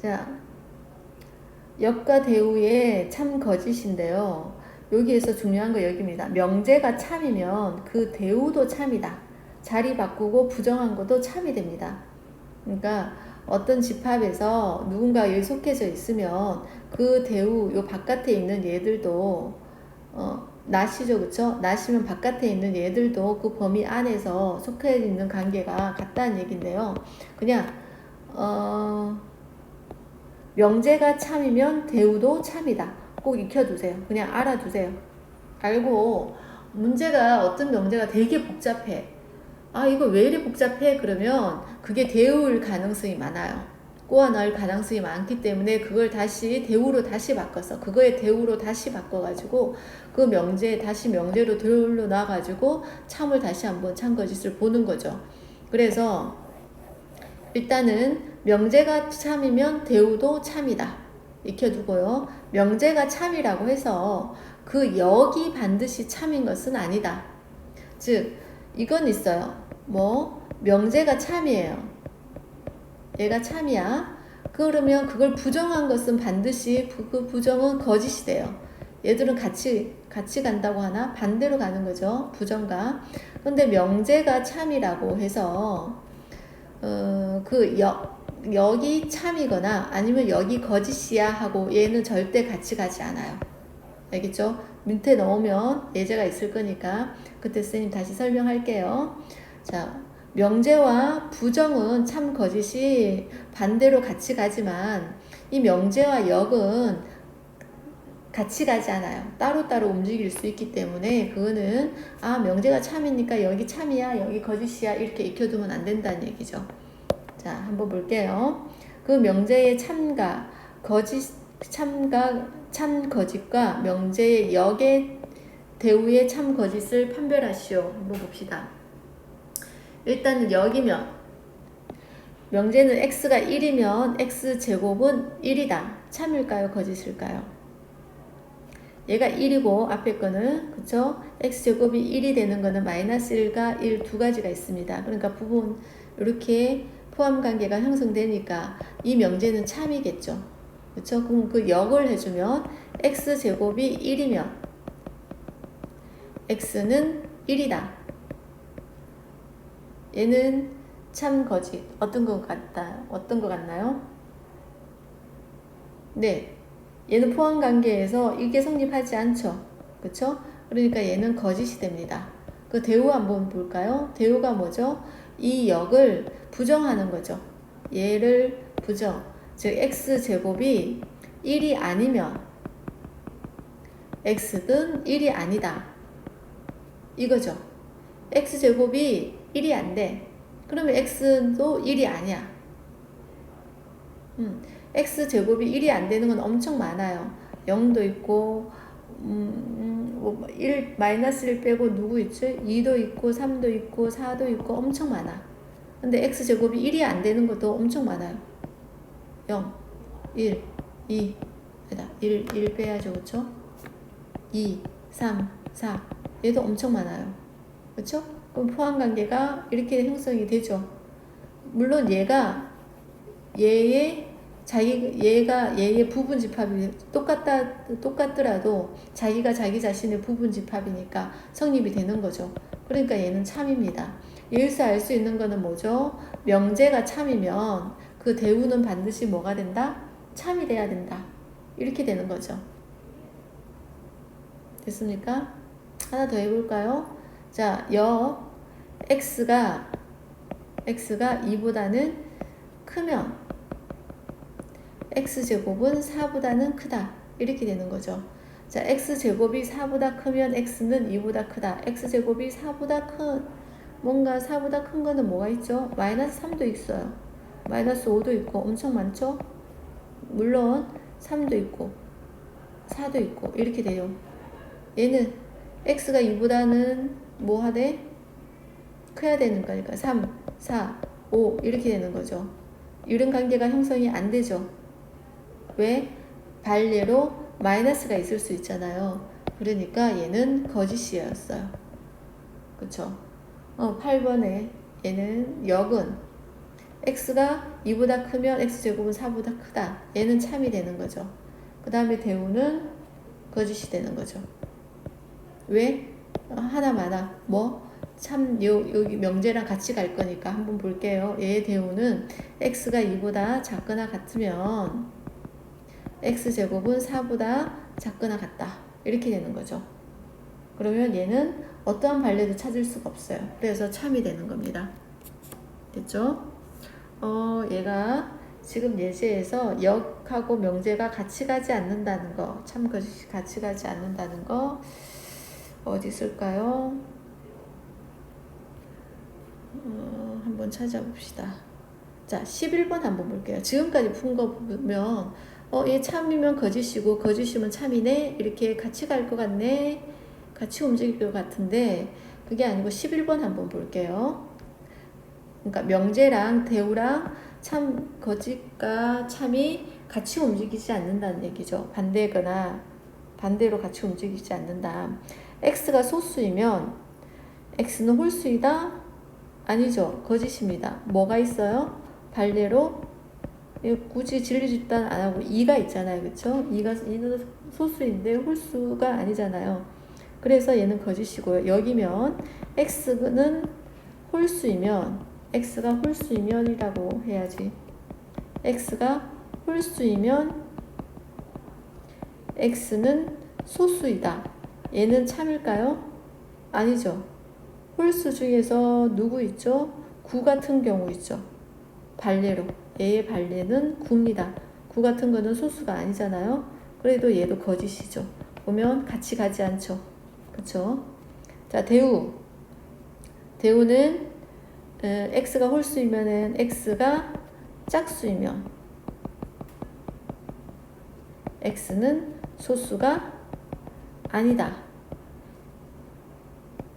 자, 역과 대우의 참 거짓인데요. 여기에서 중요한 거 여기입니다. 명제가 참이면 그 대우도 참이다. 자리 바꾸고 부정한 것도 참이 됩니다. 그러니까 어떤 집합에서 누군가 여기 속해져 있으면 그 대우 요 바깥에 있는 얘들도 어, 나시죠 그쵸? 나시면 바깥에 있는 얘들도 그 범위 안에서 속해 있는 관계가 같다는 얘긴데요. 그냥 어, 명제가 참이면 대우도 참이다. 꼭 익혀두세요. 그냥 알아두세요. 알고 문제가 어떤 명제가 되게 복잡해. 아 이거 왜 이리 복잡해? 그러면 그게 대우일 가능성이 많아요. 꼬아 넣을 가능성이 많기 때문에 그걸 다시 대우로 다시 바꿔서 그거의 대우로 다시 바꿔가지고 그 명제 다시 명제로 대우로 놔가지고 참을 다시 한번 참거짓을 보는 거죠. 그래서 일단은 명제가 참이면 대우도 참이다. 익혀두고요. 명제가 참이라고 해서 그 역이 반드시 참인 것은 아니다. 즉, 이건 있어요. 뭐, 명제가 참이에요. 얘가 참이야. 그러면 그걸 부정한 것은 반드시 부- 그 부정은 거짓이 돼요. 얘들은 같이 같이 간다고 하나 반대로 가는 거죠. 부정과. 그런데 명제가 참이라고 해서 어, 그 역, 역이 참이거나 아니면 역이 거짓이야 하고 얘는 절대 같이 가지 않아요. 알겠죠? 밑에 넣으면 예제가 있을 거니까 그때 선생님 다시 설명할게요. 자, 명제와 부정은 참 거짓이 반대로 같이 가지만 이 명제와 역은 같이 가지 않아요. 따로따로 움직일 수 있기 때문에 그거는 아 명제가 참이니까 여기 참이야 여기 거짓이야 이렇게 익혀두면 안 된다는 얘기죠. 자 한번 볼게요. 그 명제의 참과 거짓 참과 참 거짓과 명제의 역의 대우의 참 거짓을 판별하시오. 한번 봅시다. 일단은 역이면 명제는 x가 1이면 x 제곱은 1이다. 참일까요? 거짓일까요? 얘가 1이고 앞에 거는 그쵸? x제곱이 1이 되는 거는 마이너스 1과 1 두 가지가 있습니다. 그러니까 부분 이렇게 포함 관계가 형성되니까 이 명제는 참이겠죠. 그쵸? 그럼 그 역을 해주면 x제곱이 1이면 x는 1이다. 얘는 참 거짓. 어떤 것 같다? 어떤 것 같나요? 네. 얘는 포함 관계에서 이게 성립하지 않죠. 그쵸? 그러니까 얘는 거짓이 됩니다. 그 대우 한번 볼까요? 대우가 뭐죠? 이 역을 부정하는 거죠. 얘를 부정. 즉, x제곱이 1이 아니면 x는 1이 아니다. 이거죠. x제곱이 1이 안 돼. 그러면 x도 1이 아니야. 음. X제곱이 1이 안 되는 건 엄청 많아요. 0도 있고, 음, 뭐 1, 마이너스 1 빼고 누구 있죠? 2도 있고, 3도 있고, 4도 있고, 엄청 많아. 근데 x제곱이 1이 안 되는 것도 엄청 많아요. 0, 1, 2, 아니다. 1, 1 빼야죠. 그쵸? 2, 3, 4. 얘도 엄청 많아요. 그쵸? 그럼 포함 관계가 이렇게 형성이 되죠. 물론 얘가 얘의 자기 얘가 얘의 부분 집합이 똑같다 똑같더라도 자기가 자기 자신의 부분 집합이니까 성립이 되는 거죠. 그러니까 얘는 참입니다. 여기서 알 수 있는 거는 뭐죠? 명제가 참이면 그 대우는 반드시 뭐가 된다? 참이 돼야 된다. 이렇게 되는 거죠. 됐습니까? 하나 더 해볼까요? 자, 역 x가 x가 2보다는 크면 x제곱은 4보다는 크다. 이렇게 되는 거죠. 자, x제곱이 4보다 크면 x는 2보다 크다. x제곱이 4보다 큰, 뭔가 4보다 큰 거는 뭐가 있죠? 마이너스 3도 있어요. 마이너스 5도 있고 엄청 많죠? 물론 3도 있고 4도 있고 이렇게 돼요. 얘는 x가 2보다는 뭐 하대? 커야 되는 거니까 3, 4, 5 이렇게 되는 거죠. 이런 관계가 형성이 안 되죠. 왜? 반례로 마이너스가 있을 수 있잖아요. 그러니까 얘는 거짓이었어요. 그쵸? 어, 8번에 얘는 역은 x가 2보다 크면 x제곱은 4보다 크다. 얘는 참이 되는 거죠. 그 다음에 대우는 거짓이 되는 거죠. 왜? 어, 하나 많아. 뭐? 참, 요, 여기 명제랑 같이 갈 거니까 한번 볼게요. 얘의 대우는 x가 2보다 작거나 같으면 x제곱은 4보다 작거나 같다. 이렇게 되는 거죠. 그러면 얘는 어떠한 발레도 찾을 수가 없어요. 그래서 참이 되는 겁니다. 됐죠? 어, 얘가 지금 예제에서 역하고 명제가 같이 가지 않는다는 거, 참 거짓이 같이 가지 않는다는 거 어디 있을까요? 어, 한번 찾아봅시다. 자, 11번 한번 볼게요. 지금까지 푼 거 보면 어, 얘 참이면 거짓이고 거짓이면 참이네. 이렇게 같이 갈 것 같네. 같이 움직일 것 같은데 그게 아니고 11번 한번 볼게요. 그러니까 명제랑 대우랑 참 거짓과 참이 같이 움직이지 않는다는 얘기죠. 반대거나 반대로 같이 움직이지 않는다. x가 소수이면 x는 홀수이다? 아니죠. 거짓입니다. 뭐가 있어요? 반대로 굳이 진리 집단 안 하고 2가 있잖아요. 그쵸? 2가, 2는 소수인데 홀수가 아니잖아요. 그래서 얘는 거짓이고요. 여기면 x는 홀수이면 x가 홀수이면이라고 해야지. x가 홀수이면 x는 소수이다. 얘는 참일까요? 아니죠. 홀수 중에서 누구 있죠? 9 같은 경우 있죠. 발레로. 얘의 발레는 9입니다. 9 같은 거는 소수가 아니잖아요. 그래도 얘도 거짓이죠. 보면 같이 가지 않죠. 그쵸? 자, 대우. 대우는 어, x가 홀수이면은 x가 짝수이면 x는 소수가 아니다.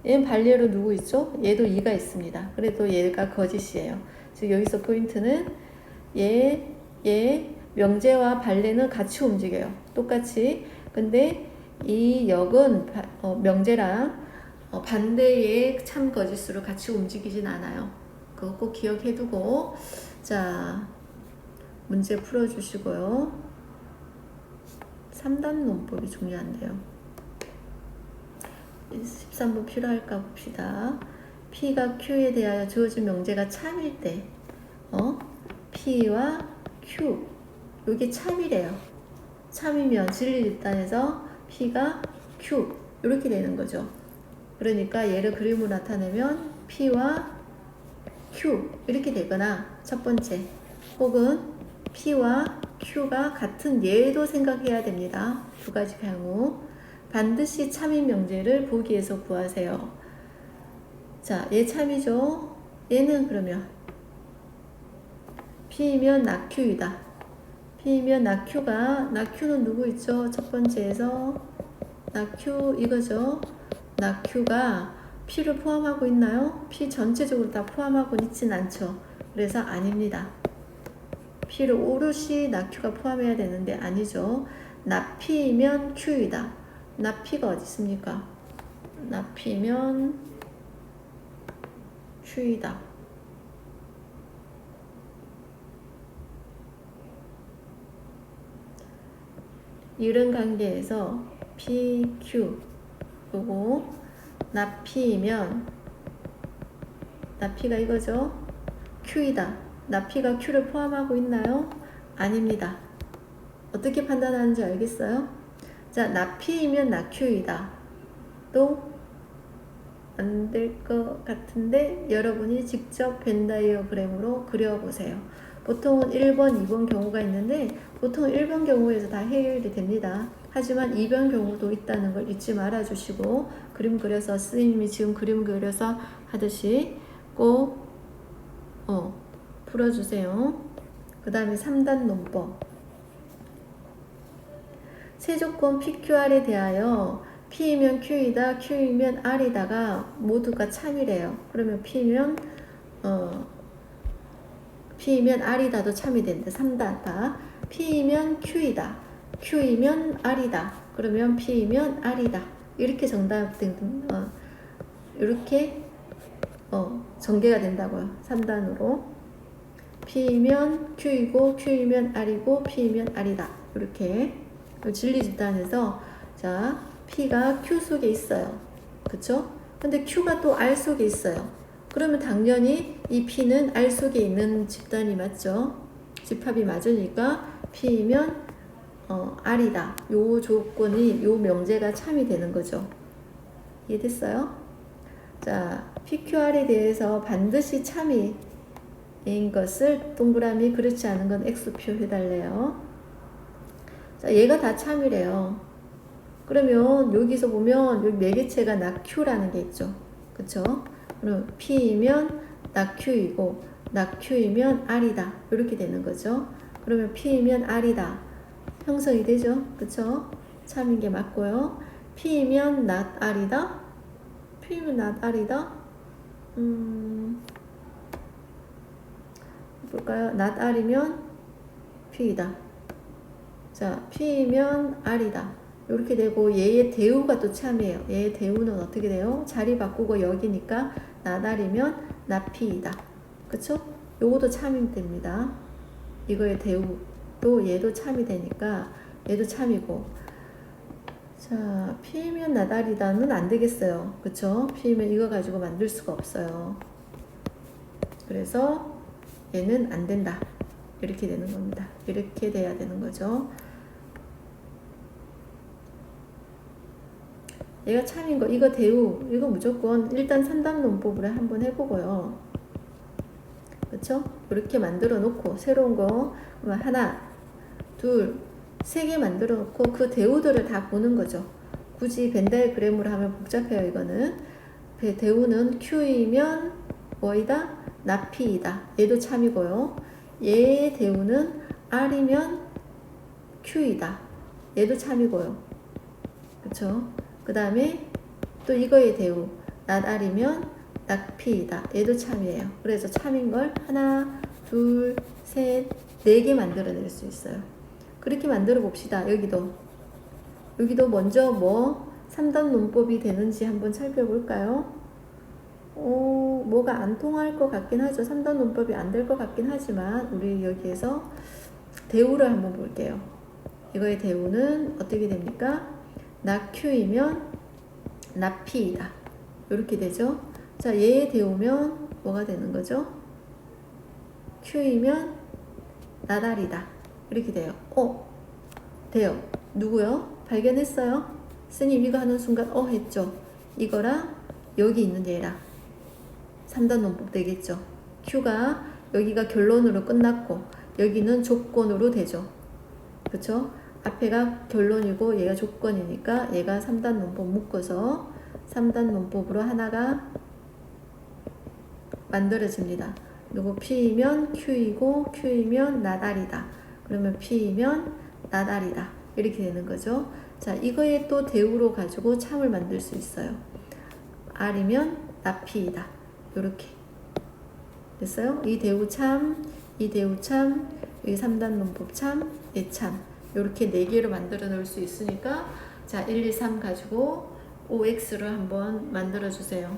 얘는 반례로 누구 있죠? 얘도 2가 있습니다. 그래도 얘가 거짓이에요. 즉 여기서 포인트는 얘, 얘 명제와 반례는 같이 움직여요. 똑같이. 근데 이 역은 바, 어, 명제랑 어, 반대의 참 거짓으로 같이 움직이진 않아요. 그거 꼭 기억해 두고 자 문제 풀어주시고요. 3단 논법이 중요한데요. 13번 필요할까 봅시다. P가 Q에 대하여 주어진 명제가 참일 때, 어? P와 Q, 이게 참이래요. 참이면 진리 집단에서 P가 Q, 이렇게 되는 거죠. 그러니까 얘를 그림으로 나타내면 P와 Q, 이렇게 되거나, 첫 번째, 혹은 P와 Q가 같은 예도 생각해야 됩니다. 두 가지 경우. 반드시 참인 명제를 보기에서 구하세요. 자, 얘 참이죠? 얘는 그러면 P이면 낙Q이다. P이면 낙Q가, 낙Q는 누구 있죠? 첫 번째에서 낙Q 이거죠? 낙Q가 P를 포함하고 있나요? P 전체적으로 다 포함하고 있진 않죠. 그래서 아닙니다. P를 오롯이 낙Q가 포함해야 되는데 아니죠. 나피면 Q이다. 나피가 어디 있습니까? 나피면 Q이다. 이런 관계에서 PQ 그리고 나피면 나피가 이거죠. Q이다. 나피가 Q를 포함하고 있나요? 아닙니다. 어떻게 판단하는지 알겠어요? 자, 나피이면 나Q이다. 또 안 될 것 같은데 여러분이 직접 벤 다이어그램으로 그려보세요. 보통은 1번, 2번 경우가 있는데 보통 1번 경우에서 다 해결이 됩니다. 하지만 2번 경우도 있다는 걸 잊지 말아 주시고 그림 그려서 스님이 지금 그림 그려서 하듯이 꼭 어, 풀어주세요. 그 다음에 3단 논법. 세조건 PQR에 대하여 P이면 Q이다, Q이면 R이다가 모두가 참이래요. 그러면 P면 어, P이면 R이다도 참이 된다. 3단 봐. P이면 Q이다, Q이면 R이다. 그러면 P이면 R이다. 이렇게 정답 등 어, 이렇게 어, 전개가 된다고요. 3단으로. P면 Q이고 Q이면 R이고 P면 R이다. 이렇게 진리 집단에서 자 P가 Q 속에 있어요. 그쵸? 근데 Q가 또 R 속에 있어요. 그러면 당연히 이 P는 R 속에 있는 집단이 맞죠? 집합이 맞으니까 P면 어, R이다. 요 조건이 요 명제가 참이 되는 거죠. 이해됐어요? 자, PQR에 대해서 반드시 참이 인 것을 동그라미 그렇지 않은 건 X표 해달래요. 자, 얘가 다 참이래요. 그러면 여기서 보면 여기 매개체가 나 Q라는 게 있죠. 그쵸? 그럼 P이면 나 Q이고 나 Q이면 R이다. 이렇게 되는 거죠. 그러면 P이면 R이다. 형성이 되죠. 그쵸? 참인 게 맞고요. P이면 not R이다. P이면 not R이다. 음, 볼까요? not R이면 P이다. 자, P이면 R이다. 이렇게 되고 얘의 대우가 또 참이에요. 얘의 대우는 어떻게 돼요? 자리 바꾸고 여기니까 not P이다. 그쵸? 요것도 참이 됩니다. 이거의 대우도 얘도 참이 되니까 얘도 참이고 자, P이면 나달이다는 안 되겠어요. 그쵸? P이면 이거 가지고 만들 수가 없어요. 그래서 얘는 안 된다. 이렇게 되는 겁니다. 이렇게 돼야 되는 거죠. 얘가 참인 거, 이거 대우, 이거 무조건 일단 산담 논법으로 한번 해보고요. 그쵸? 이렇게 만들어 놓고, 새로운 거, 그러면 하나, 둘, 세 개 만들어 놓고 그 대우들을 다 보는 거죠. 굳이 벤다이그램으로 하면 복잡해요, 이거는. 배- 대우는 Q이면 뭐이다? 나피이다. 얘도 참이고요. 얘의 대우는 R이면 Q이다. 얘도 참이고요. 그쵸? 그 다음에 또 이거의 대우. R이면 낙피이다. 얘도 참이에요. 그래서 참인 걸 하나, 둘, 셋, 네 개 만들어낼 수 있어요. 그렇게 만들어 봅시다. 여기도. 여기도 먼저 뭐 3단 논법이 되는지 한번 살펴볼까요? 어, 뭐가 안 통할 것 같긴 하죠. 3단 논법이 안 될 것 같긴 하지만 우리 여기에서 대우를 한번 볼게요. 이거의 대우는 어떻게 됩니까? 나 Q이면 나 P이다. 이렇게 되죠. 자, 얘의 대우면 뭐가 되는 거죠? Q이면 나달이다. 이렇게 돼요. 어, 돼요. 누구요? 발견했어요? 스님 이거 하는 순간 어 했죠. 이거랑 여기 있는 얘랑 3단 논법 되겠죠. Q가 여기가 결론으로 끝났고 여기는 조건으로 되죠. 그쵸? 앞에가 결론이고 얘가 조건이니까 얘가 3단 논법 묶어서 3단 논법으로 하나가 만들어집니다. 누구 P이면 Q이고 Q이면 나달이다. 그러면 P이면 나달이다. 이렇게 되는 거죠. 자, 이거에 또 대우로 가지고 참을 만들 수 있어요. R이면 나피이다. 이렇게 됐어요? 이 대우 참, 이 대우 참, 이 3단 논법 참, 얘 참. 이렇게 네 개로 만들어 놓을 수 있으니까 자, 1, 2, 3 가지고 OX를 한번 만들어 주세요.